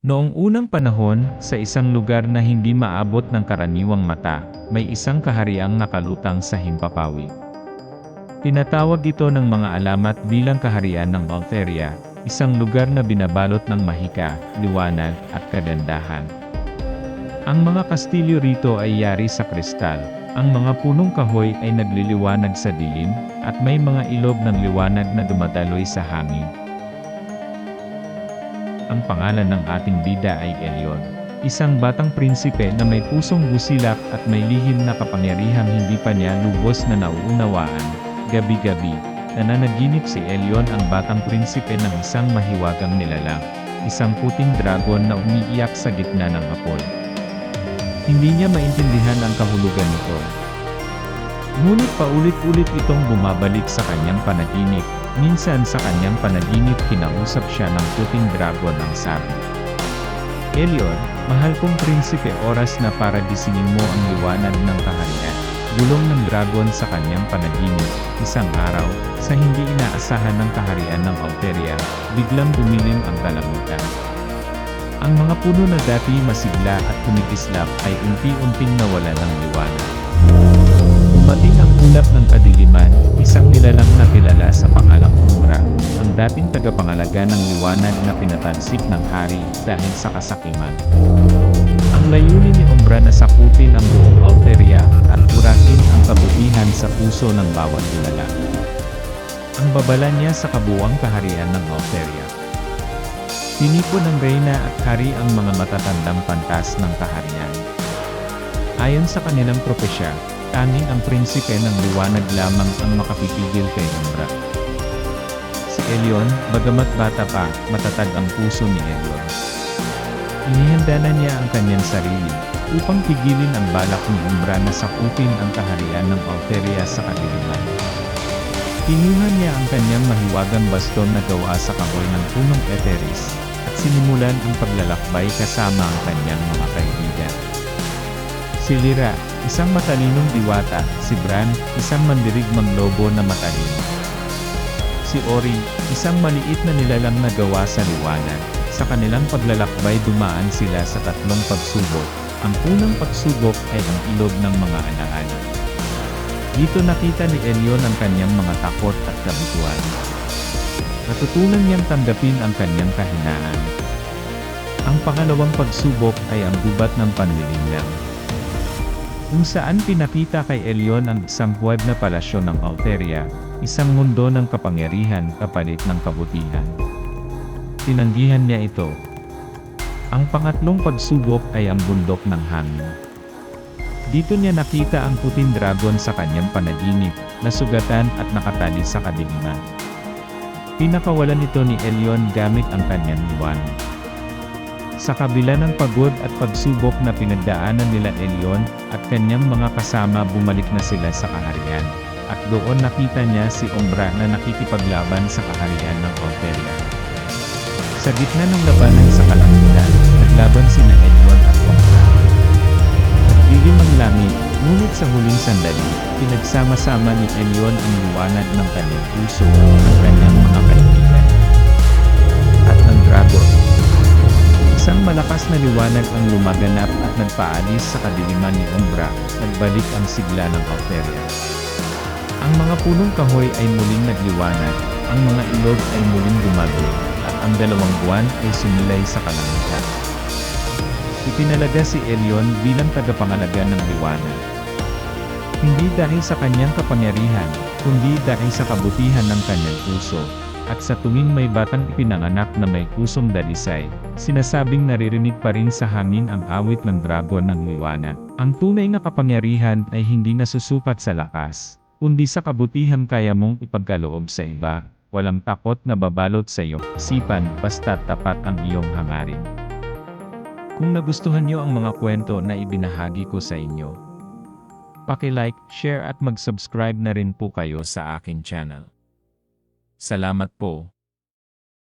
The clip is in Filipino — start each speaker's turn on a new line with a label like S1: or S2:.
S1: Noong unang panahon, sa isang lugar na hindi maabot ng karaniwang mata, may isang kahariang nakalutang sa himpapawid. Tinatawag ito ng mga alamat bilang kaharian ng Alteria, isang lugar na binabalot ng mahika, liwanag, at kagandahan. Ang mga kastilyo rito ay yari sa kristal, ang mga punong kahoy ay nagliliwanag sa dilim, at may mga ilog ng liwanag na dumadaloy sa hangin. Ang pangalan ng ating bida ay Elion, isang batang prinsipe na may pusong busilak at may lihim na kapangyarihang hindi pa niya lubos na nauunawaan. Gabi-gabi, nananaginip si Elion ang batang prinsipe ng isang mahiwagang nilalang, isang puting dragon na umiiyak sa gitna ng apoy. Hindi niya maintindihan ang kahulugan nito. Ngunit paulit-ulit itong bumabalik sa kanyang panaginip, minsan sa kanyang panaginip kinausap siya ng puting dragon ang sabi. Elion, mahal kong prinsipe oras na para gisingin mo ang liwanag ng kaharian. Bulong ng dragon sa kanyang panaginip, isang araw, sa hindi inaasahan ng kaharian ng Alteria, biglang dumilim ang kalamutan. Ang mga puno na dati masigla at kumikislap ay unti-unting nawala ng liwanag. Dumating ang ulap ng kadiliman, isang nilalang na kilala sa dating tagapangalaga ng liwanag na pinatansik ng hari dahil sa kasakiman. Ang layunin ni Umbra na sakutin ang buong Alteria at purahin ang kabutihan sa puso ng bawat lalaki. Ang babala niya sa kabuwang kaharian ng Alteria. Tinipon ng reyna at hari ang mga matatandang pantas ng kaharian. Ayon sa kanilang propesya, tanging ang prinsipe ng liwanag lamang ang makapipigil kay Umbra. Elion, bagamat bata pa, matatag ang puso ni Elion. Inihanda na niya ang kanyang sarili, upang pigilin ang balak ni Umbra na sakutin ang kaharian ng Alteria sa kadiliman. Kinuha niya ang kanyang mahiwagang baston na gawa sa kahoy ng punong Eteris, at sinimulan ang paglalakbay kasama ang kanyang mga kaibigan. Si Lira, isang matalinong diwata, si Bran, isang mandirigmang lobo na matalino. Si Ori, isang maliit na nilalang na gawa sa liwanag. Sa kanilang paglalakbay dumaan sila sa tatlong pagsubok. Ang unang pagsubok ay ang ilog ng mga alaala. Dito nakita ni Elion ang kanyang mga takot at kabiguan. Natutunan niyang tanggapin ang kanyang kahinaan. Ang pangalawang pagsubok ay ang gubat ng panlilinlang. Kung saan pinakita kay Elion ang isang huwad na palasyo ng Alteria, isang mundo ng kapangyarihan kapalit ng kabutihan. Tinanggihan niya ito. Ang pangatlong pagsubok ay ang bundok ng hangin. Dito niya nakita ang puting dragon sa kanyang panaginip, nasugatan at nakatali sa kadiliman. Pinakawalan ito ni Elion gamit ang kanyang liwanag. Sa kabila ng pagod at pagsubok na pinagdaanan nila Elion at kanyang mga kasama bumalik na sila sa kaharian. At doon nakita niya si Umbra na nakikipaglaban sa kaharian ng Alteria. Sa gitna ng labanan sa kalangitan, naglaban sina Elion at Umbra. Nagdilim ang langit, ngunit sa huling sandali, pinagsama-sama ni Elion ang liwanag ng kanyang puso, ng kanyang mga kaibigan. At ng dragon, Isang malakas na liwanag ang lumaganap at nagpaalis sa kadiliman ni Umbra, nagbalik ang sigla ng Alteria. Ang mga punong kahoy ay muling nagliwanag, ang mga ilog ay muling gumago, at ang dalawang buwan ay sumilay sa kalangitan. Ipinalaga si Elion bilang tagapangalaga ng liwanag. Hindi dahil sa kanyang kapangyarihan, kundi dahil sa kabutihan ng kanyang puso, at sa tuwing may batang ipinanganak na may pusong dalisay, sinasabing naririnig pa rin sa hangin ang awit ng dragon ng liwanag. Ang tunay na kapangyarihan ay hindi nasusukat sa lakas, kundi sa kabutihan kaya mong ipagkaloob sa iba, walang takot na babalot sa iyong isipan basta tapat ang iyong hangarin. Kung nagustuhan niyo ang mga kwento na ibinahagi ko sa inyo, paki-like, share at mag-subscribe na rin po kayo sa aking channel. Salamat po.